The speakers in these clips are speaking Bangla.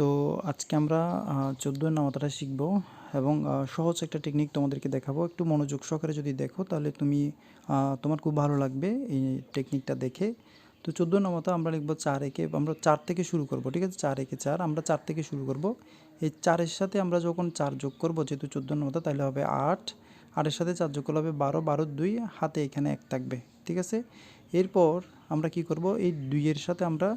তো আজকে আমরা চোদ্দ নামাতাটা শিখব এবং সহজ একটা টেকনিক তোমাদেরকে দেখাবো। একটু মনোযোগ সহকারে যদি দেখো, তাহলে তুমি তোমার খুব ভালো লাগবে এই টেকনিকটা দেখে। তো চোদ্দ নামাতা আমরা লিখব চার একে, আমরা চার থেকে শুরু করব, ঠিক আছে? চার একে চার, আমরা চার থেকে শুরু করব। এই চারের সাথে আমরা যখন চার যোগ করব, যেহেতু চোদ্দ নামাতা তাহলে হবে আট। আটের সাথে চার যোগ করলে হবে বারো বারো দুই, হাতে এখানে এক থাকবে, ঠিক আছে? এরপর আমরা কি করব? এই দুইয়ের সাথে আমরা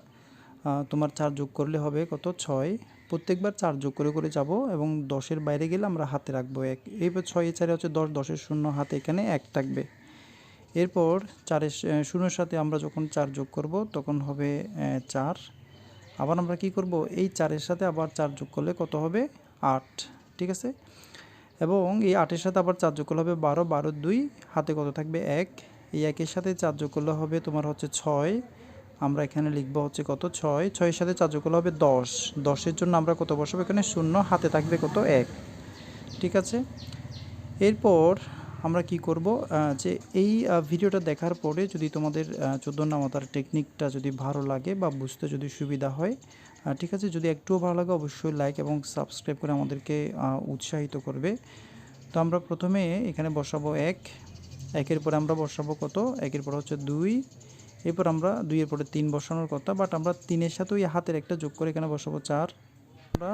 তোমার চার যোগ করলে হবে কত? ছয়। প্রত্যেকবার চার যোগ করে করে যাব এবং দশের বাইরে গেলে আমরা হাতে রাখব এক। এইবার ছয়, চারে হচ্ছে দশ, দশের শূন্য হাতে এখানে এক থাকবে। এরপর চারের শূন্যের সাথে আমরা যখন চার যোগ করব তখন হবে চার। আবার আমরা কি করব? এই চারের সাথে আবার চার যোগ করলে কত হবে? আট। ঠিক আছে? এবং এই আটের সাথে আবার চার যোগ করলে হবে বারো। বারো, দুই। হাতে কত থাকবে? এক। এই একের সাথে চার যোগ করলে হবে তোমার হচ্ছে ছয়। আমরা এখানে লিখব হচ্ছে কত? ছয়। ছয়ের সাথে চার যোগ হবে দশ। দশের জন্য আমরা কত বসাবো? এখানে শূন্য, হাতে থাকবে কত? এক। ঠিক আছে? এরপর আমরা কি করব? যে এই ভিডিওটা দেখার পরে যদি তোমাদের চোদ্দ নামাতার টেকনিকটা যদি ভালো লাগে বা বুঝতে যদি সুবিধা হয় ঠিক আছে? যদি একটুও ভালো লাগে অবশ্যই লাইক এবং সাবস্ক্রাইব করে আমাদেরকে উৎসাহিত করবে। তো আমরা প্রথমে এখানে বসাবো এক। একের পরে আমরা বসাবো কত? একের পর হচ্ছে দুই। এরপর আমরা দুইয়ের পরে তিন বসানোর কথা বাট আমরা তিনের সাথে ওই হাতের একটা যোগ করে এখানে বসাবো চার। আমরা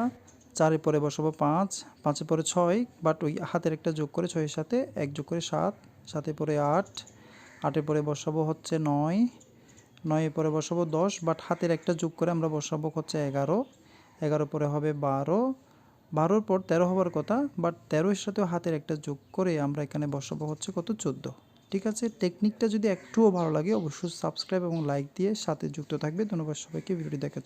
চারের পরে বসাবো পাঁচ, পাঁচের পরে ছয় বাট ওই হাতের একটা যোগ করে ছয়ের সাথে এক যোগ করে সাত, সাতের পরে আট, আটের পরে বসাবো হচ্ছে নয়, নয়ের পরে বসাবো দশ বাট হাতের একটা যোগ করে আমরা বসাবো হচ্ছে এগারো এগারো পরে হবে বারো, বারোর পর তেরো হবার কথা বাট তেরোর সাথেও হাতের একটা যোগ করে আমরা এখানে বসাবো হচ্ছে কত? চোদ্দ। ঠিক আছে টেকনিকটা যদি একটুও ভালো লাগে, অবশ্যই সাবস্ক্রাইব এবং লাইক দিয়ে সাথে যুক্ত থাকবে ধন্যবাদ সবাইকে, ভিডিওটি দেখার।